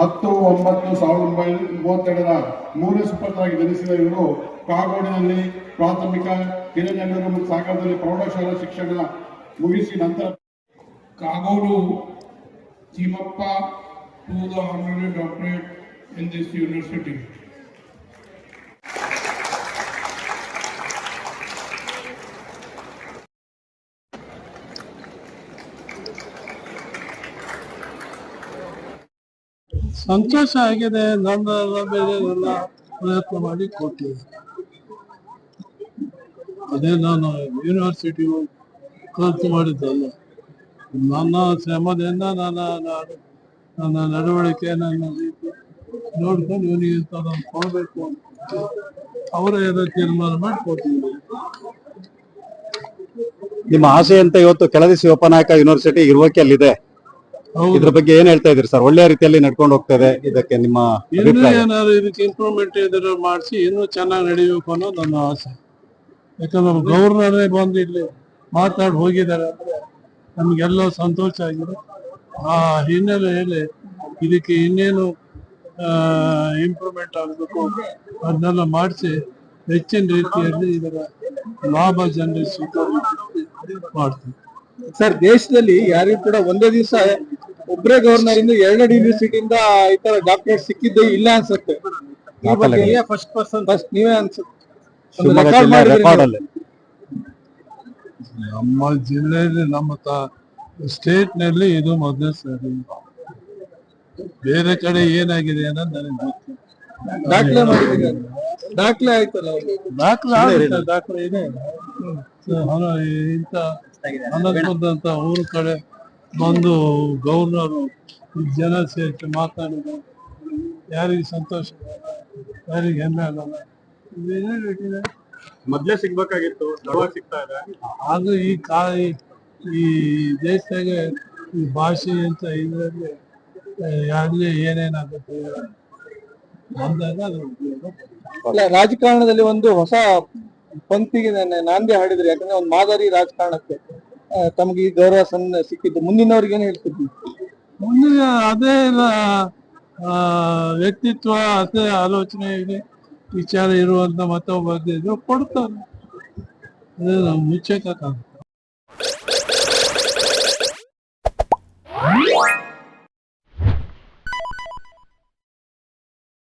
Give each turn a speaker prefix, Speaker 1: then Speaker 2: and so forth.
Speaker 1: ಹತ್ತು, ಒಂಬತ್ತು, ಸಾವಿರದ ಒಂಬೈನೂರ ಮೂವತ್ತೆರಡರ ಮೂರನೇ ಸುಪುತ್ರರಾಗಿ ಜನಿಸಿದ ಇವರು ಕಾಗೋಡಿನಲ್ಲಿ ಪ್ರಾಥಮಿಕ ಮತ್ತು ಸಾಗರದಲ್ಲಿ ಪ್ರೌಢಶಾಲಾ ಶಿಕ್ಷಣ ಮುಗಿಸಿ ನಂತರ
Speaker 2: Kagodu Chimappa to the honorary doctorate in this university.
Speaker 3: ಸಂತೋಷ ಆಗಿದೆ, ನನ್ನ ಮೇಲೆ ಎಲ್ಲ ಪ್ರಯತ್ನ ಮಾಡಿ ಕೊಟ್ಟಿದೆ ಅದೇ ನಾನು ಯೂನಿವರ್ಸಿಟಿ ಖರ್ಚು ಮಾಡಿದ್ದಲ್ಲ. ನನ್ನ ಶ್ರಮದಿಂದ ನನ್ನ ನನ್ನ ನಡವಳಿಕೆ ನನ್ನ ರೀತಿ ನೋಡ್ಕೊಂಡು ಇವನಿಗೆ ಇಂಥದ್ದೊಂದು ಕೊಡಬೇಕು ಅಂತ ಅವರೇ ತೀರ್ಮಾನ ಮಾಡಿ ಕೊಟ್ಟಿದ್ದಾರೆ
Speaker 4: ನಿಮ್ಮ ಆಸೆಯಂತೆ ಇವತ್ತು ಕೆಳದಿ ಶಿವಪ್ಪನಾಯಕ ಯೂನಿವರ್ಸಿಟಿ ಇರುವಕ್ಕೆಲ್ಲಿದೆ
Speaker 3: ಹೌದು
Speaker 4: ಇದ್ರ ಬಗ್ಗೆ ಏನ್ ಹೇಳ್ತಾ ಇದ್ರಿ ಸರ್? ಒಳ್ಳೆ ರೀತಿಯಲ್ಲಿ ನಡ್ಕೊಂಡು ಹೋಗ್ತದೆ ಇದಕ್ಕೆ ನಿಮ್ಮ
Speaker 3: ಇನ್ನೂ
Speaker 4: ಅಭಿಪ್ರಾಯ.
Speaker 3: ಏನಾದ್ರು ಇದಕ್ಕೆ ಇಂಪ್ರೂವ್ಮೆಂಟ್ ಇದರ ಮಾಡಿಸಿ ಇನ್ನೂ ಚೆನ್ನಾಗಿ ನಡೆಯಬೇಕು ಅನ್ನೋ ನನ್ನ ಆಸೆ. ಯಾಕಂದ್ರೆ ಗೌರ್ನರೇ ಬಂದು ಇಲ್ಲಿ ಮಾತಾಡಿ ಹೋಗಿದ್ದಾರೆ ಅಂದ್ರೆ ನಮ್ಗೆಲ್ಲ ಸಂತೋಷ ಆಗಿದೆ. ಆ ಹಿನ್ನೆಲೆಯಲ್ಲಿ ಇದಕ್ಕೆ ಇನ್ನೇನು ಇಂಪ್ರೂವ್ಮೆಂಟ್ ಆಗಬೇಕು ಅದನ್ನೆಲ್ಲ ಮಾಡಿಸಿ ಹೆಚ್ಚಿನ ರೀತಿಯಲ್ಲಿ ಇದರ ಲಾಭ ಜನರಿಗೆ ಸಿಗೋ ಮಾಡ್ತೀವಿ.
Speaker 5: ಸರ್ ದೇಶದಲ್ಲಿ ಯಾರಿಗೂ ಕೂಡ ಒಂದೇ ದಿವಸ ಒಬ್ಬರೇ ಗವರ್ನರ್ ಇಂದ ಎರಡೆರಡು ಯೂನಿವರ್ಸಿಟಿಯಿಂದ ಈ ತರ ಡಾಕ್ಟರೇಟ್ ಸಿಕ್ಕಿದ್ದೆ ಇಲ್ಲ ಅನ್ಸುತ್ತೆ ಈ ಬಗ್ಗೆ ಫಸ್ಟ್ ಪರ್ಸನ್ ಫಸ್ಟ್ ನೀವೇ ಅನ್ಸುತ್ತೆ ಒಂದು
Speaker 4: ಶಿವಮೊಗ್ಗ
Speaker 5: record ಮಾಡಿದ್ರಿ ನೀವು.
Speaker 3: ನಮ್ಮ ಜಿಲ್ಲೆಯಲ್ಲಿ ನಮ್ಮ ಸ್ಟೇಟ್ನಲ್ಲಿ ಇದು ಮೊದಲೇ ಸರಿ ಬೇರೆ ಕಡೆ ಏನಾಗಿದೆ ಅನ್ನೋದು ನನಗೆ ಗೊತ್ತಿಲ್ಲ
Speaker 5: ದಾಖಲೆ ಮಾಡಿದ್ರಿ ಅದು. ದಾಖಲೆ ಆಯ್ತಲ್ಲ ಅದು.
Speaker 3: ದಾಖಲೆ ಆಗುತ್ತೆ, ದಾಖಲೆ ಇದೆ ಹಣ- ಇಂಥ ಬಂದಂತ ಊರ ಕಡೆ ಬಂದು ಗೌರ್ನರು ಜನ ಸೇರಿಸಿ ಮಾತಾಡಿದ ಯಾರಿಗೆ ಸಂತೋಷ ಆಗಲ್ಲ, ಯಾರಿಗೆ ಹೆಮ್ಮೆ ಆಗಲ್ಲ ಇದೇನೇ ಬೇಕಿದೆ
Speaker 4: ಮೊದ್ಲೇ ಸಿಗ್ಬೇಕಾಗಿತ್ತು ಸಿಗ್ತಾ ಇದೆ.
Speaker 3: ಅದು ಈ ಕಾ ಈ- ದೇಶದಾಗ ಈ ಭಾಷೆ ಅಂತ ಇದರಲ್ಲಿ ಯಾರಿಗೆ ಏನೇನಾಗುತ್ತೆ ಬಂದಾಗ ಅದು
Speaker 5: ರಾಜಕಾರಣದಲ್ಲಿ ಒಂದು ಹೊಸ ಪಂಕ್ತಿಗೆ ನಾಂದಿ ಹಾಡಿದ್ರಿ ಯಾಕಂದ್ರೆ ಒಂದು ಮಾದರಿ ರಾಜಕಾರಣಕ್ಕೆ. ತಮ್ಗೆ ಈ ಗೌರವ ಸಣ್ಣ ಸಿಕ್ಕಿದ್ದು. ಮುಂದಿನವ್ರಿಗೆ ಏನ್ ಹೇಳ್ತಿದ್ವಿ
Speaker 3: ಮುಂದಿನ ಅದೇ ವ್ಯಕ್ತಿತ್ವ, ಅದೇ ಆಲೋಚನೆ ಇದೆ. ವಿಚಾರ ಇರುವಂತ ಮತ್ತೊಬ್ಬ ಕೊಡ್ತಾರೆ. ಅದೇ ನಾವು